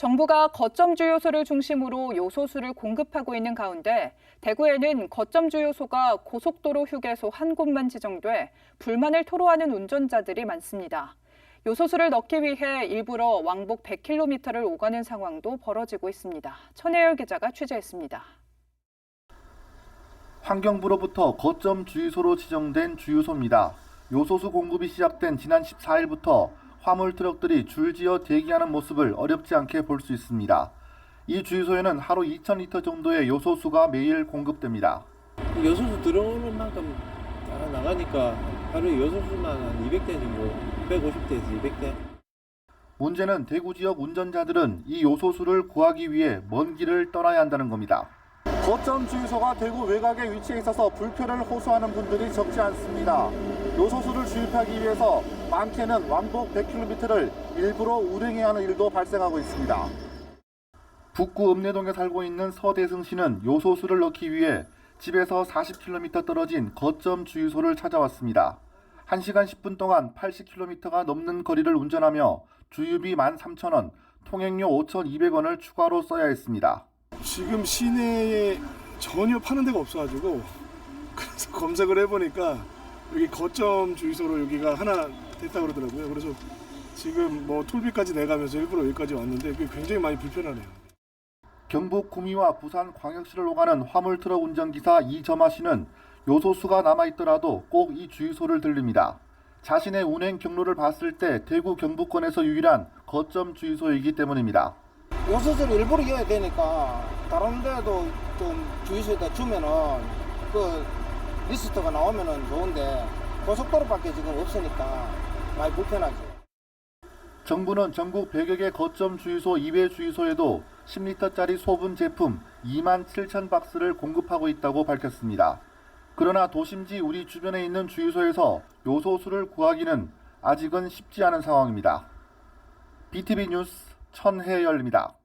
정부가 거점 주요소를 중심으로 요소수를 공급하고 있는 가운데 대구에는 거점 주요소가 고속도로 휴게소 한 곳만 지정돼 불만을 토로하는 운전자들이 많습니다. 요소수를 넣기 위해 일부러 왕복 100km를 오가는 상황도 벌어지고 있습니다. 천혜열 기자가 취재했습니다. 환경부로부터 거점 주유소로 지정된 주유소입니다. 요소수 공급이 시작된 지난 14일부터 화물 트럭들이 줄지어 대기하는 모습을 어렵지 않게 볼 수 있습니다. 이 주유소에는 하루 2,000리터 정도의 요소수가 매일 공급됩니다. 여소수 들어오는 만큼 다 나가니까 하루에 여소수만 한 200대 정도, 150대에서 200대. 문제는 대구 지역 운전자들은 이 요소수를 구하기 위해 먼 길을 떠나야 한다는 겁니다. 거점 주유소가 대구 외곽에 위치해 있어서 불편을 호소하는 분들이 적지 않습니다. 요소수를 주입하기 위해서 많게는 왕복 100km를 일부러 운행해야 하는 일도 발생하고 있습니다. 북구 읍내동에 살고 있는 서대승 씨는 요소수를 넣기 위해 집에서 40km 떨어진 거점 주유소를 찾아왔습니다. 1시간 10분 동안 80km가 넘는 거리를 운전하며 주유비 13,000원, 통행료 5,200원을 추가로 써야 했습니다. 지금 시내에 전혀 파는 데가 없어가지고 그래서 검색을 해보니까 여기 거점 주유소로 여기가 하나 됐다 그러더라고요. 그래서 지금 뭐 톨비까지 내가면서 일부러 여기까지 왔는데 그게 굉장히 많이 불편하네요. 경북 구미와 부산 광역시를 오가는 화물 트럭 운전기사 이점아 씨는 요소수가 남아있더라도 꼭 이 주유소를 들립니다. 자신의 운행 경로를 봤을 때 대구 경북권에서 유일한 거점 주유소이기 때문입니다. 요소수를 일부러 넣어야 되니까 다른 데도 좀 주유소에다 주면은 그 리스트가 나오면은 좋은데 고속도로밖에 지금 없으니까 많이 불편하지. 정부는 전국 100여 개 거점 주유소 2회 주유소에도 10리터짜리 소분 제품 2만 7천 박스를 공급하고 있다고 밝혔습니다. 그러나 도심지 우리 주변에 있는 주유소에서 요소수를 구하기는 아직은 쉽지 않은 상황입니다. BTV 뉴스 천혜열입니다.